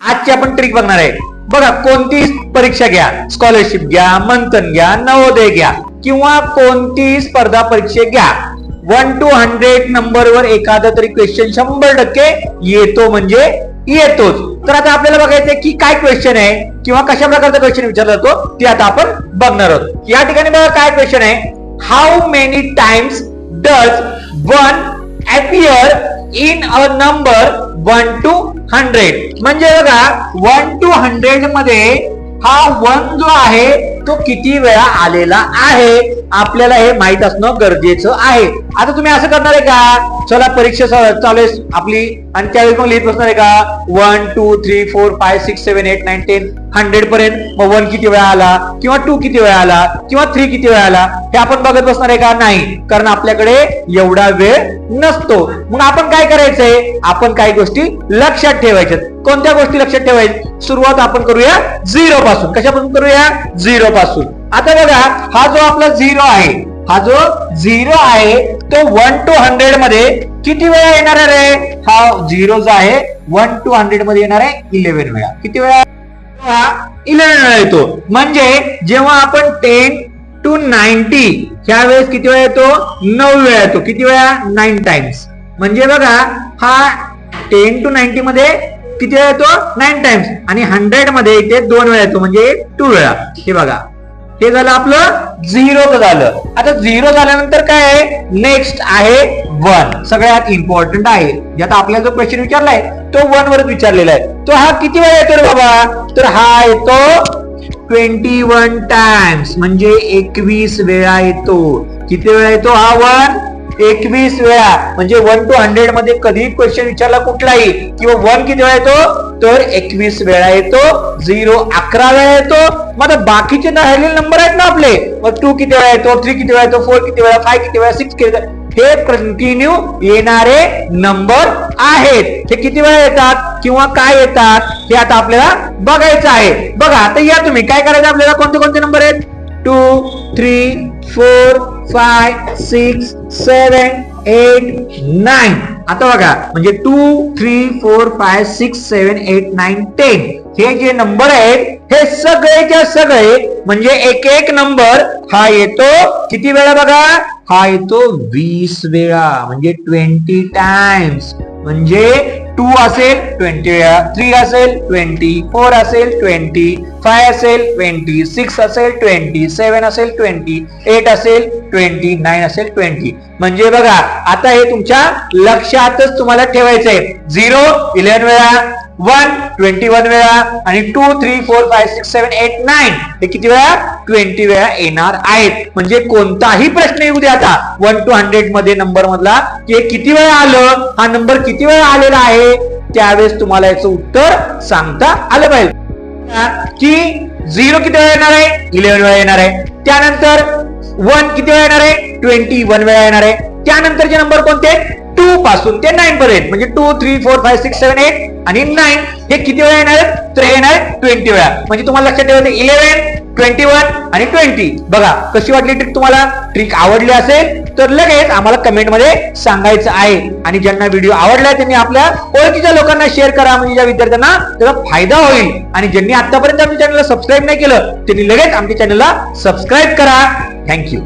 आजची आपण ट्रिक बघणार आहे. बघा कोणती परीक्षा घ्या स्कॉलरशिप घ्या मंथन घ्या नवोदय घ्या किंवा कोणती स्पर्धा परीक्षा घ्या. वन टू हंड्रेड नंबरवर एखादा तरी क्वेश्चन शंभर टक्के येतो म्हणजे येतोच. तर आता आपल्याला बघायचंय की काय क्वेश्चन आहे किंवा कशा प्रकारचा क्वेश्चन विचारला जातो ते आता आपण बघणार आहोत. या ठिकाणी बघा काय क्वेश्चन आहे. How many times does one appear in a number one two hundred म्हणजे बघा वन टू हंड्रेडमध्ये हा वन जो आहे तो किती वेळा आलेला आहे? आपल्याला हे माहीत असणं गरजेचं आहे. आता तुम्ही असं करणार आहे का? चला परीक्षा चालू आहे आपली. आणि त्यावेळी मग लिहित बसणार आहे का? One two three four five six seven eight nine ten hundred पर्यंत. मग वन किती वेळा आला? किंवा टू किती वेळा आला? किंवा थ्री किती वेळा आला? हे आपण बघत बसणार आहे का? नाही. कारण आपल्याकडे एवढा वेळ नसतो. मग आपण काय करायचंय? आपण काही गोष्टी लक्षात ठेवायच्यात. कोणत्या गोष्टी लक्षात ठेवायच्या? सुरुवात आपण करूया झिरो पासून. कशापासून करूया? झिरो पासून. आता बघा हा जो आपला झिरो आहे हा जो झिरो आहे तो वन टू हंड्रेडमध्ये किती वेळा येणार आहे हा झिरो जो आहे वन टू हंड्रेडमध्ये येणार आहे इलेव्हन वेळा. किती वेळा? इलेव्हन वेळा येतो. म्हणजे जेव्हा आपण टेन टू नाईन्टी ह्या वेळेस किती वेळा येतो? नऊ वेळा येतो. किती वेळा? नाईन टाइम्स म्हणजे बघा हा टेन टू नाईन्टी मध्ये किती वेळा येतो? नाईन टाइम्स आणि हंड्रेडमध्ये इथे दोन वेळा येतो म्हणजे टू वेळा. हे बघा. हे झालं आपलं झिरो झालं. आता झिरो झाल्यानंतर काय आहे? नेक्स्ट आहे वन सगळ्यात इम्पॉर्टंट आहे. ज्यात आता आपल्याला जो क्वेश्चन विचारलाय तो वन वरच विचारलेला आहे. तो हा किती वेळा येतो रे बाबा? तर हा येतो ट्वेंटी वन टाइम्स म्हणजे एकवीस वेळा येतो. किती वेळा येतो? हा वन एकवीस वेळा. म्हणजे वन टू हंड्रेडमध्ये कधी क्वेश्चन विचारला कुठलाही किंवा वन किती वेळा येतो? तर एकवीस वेळा येतो झिरो अकरा वेळा येतो. मग बाकीचे राहिलेले नंबर आहेत ना आपले. मग टू किती वेळा येतो? थ्री किती वेळा येतो? फोर किती वेळा? फाय किती वेळा? सिक्स किती वेळा? हे कंटिन्यू येणारे नंबर आहेत. हे किती वेळा येतात? किंवा काय येतात? हे आता आपल्याला बघायचं आहे. बघा आता या तुम्ही. काय करायचं आपल्याला? कोणते कोणते नंबर आहेत? Two three four five six seven eight nine आता बघा म्हणजे two three four five six seven eight nine ten हे जे नंबर आहेत हे सगळेच्या सगळे म्हणजे एक एक नंबर हा येतो किती वेळा बघा? हा येतो वीस वेळा म्हणजे ट्वेंटी टाइम्स म्हणजे टू असेल ट्वेंटी वेळा. थ्री असेल ट्वेंटी. फोर असेल ट्वेंटी. फाय असेल ट्वेंटी. सिक्स असेल ट्वेंटी. सेवन असेल ट्वेंटी. एट असेल ट्वेंटी. नाईन असेल ट्वेंटी. म्हणजे बघा आता हे तुमच्या लक्षातच तुम्हाला ठेवायचंय. झिरो इलेव्हन वेळा. वन ट्वेंटी वन वेळा. आणि two three four five six seven eight nine. हे किती वेळा? ट्वेंटी वेळा येणार आहेत. म्हणजे कोणताही प्रश्न येऊ द्या आता. वन टू हंड्रेडमध्ये नंबर मधला की किती वेळा आलं हा नंबर किती वेळा आलेला आहे? त्यावेळेस तुम्हाला याचं उत्तर सांगता आलं पाहिजे. की झिरो किती वेळा येणार आहे? इलेव्हन वेळा येणार आहे. त्यानंतर वन किती वेळा येणार आहे? ट्वेंटी वन वेळा येणार आहे. त्यानंतरचे नंबर कोणते? टू पासून ते नाईन पर्यंत. म्हणजे two three four five six seven eight आणि नाईन हे किती वेळा येणार आहेत? तर हे येणार ट्वेंटी वेळा. म्हणजे तुम्हाला लक्षात ठेवायचं इलेव्हन ट्वेंटी वन आणि ट्वेंटी बघा कशी वाटली ट्रिक तुम्हाला? ट्रिक आवडली असेल तर लगेच आम्हाला कमेंटमध्ये सांगायचं आहे. आणि ज्यांना व्हिडिओ आवडला त्यांनी आपल्या ओळखीच्या लोकांना शेअर करा. म्हणजे ज्या विद्यार्थ्यांना त्याचा फायदा होईल. आणि ज्यांनी आतापर्यंत आमच्या चॅनलला सबस्क्राईब नाही केलं त्यांनी लगेच आमच्या चॅनलला सबस्क्राईब करा. थँक्यू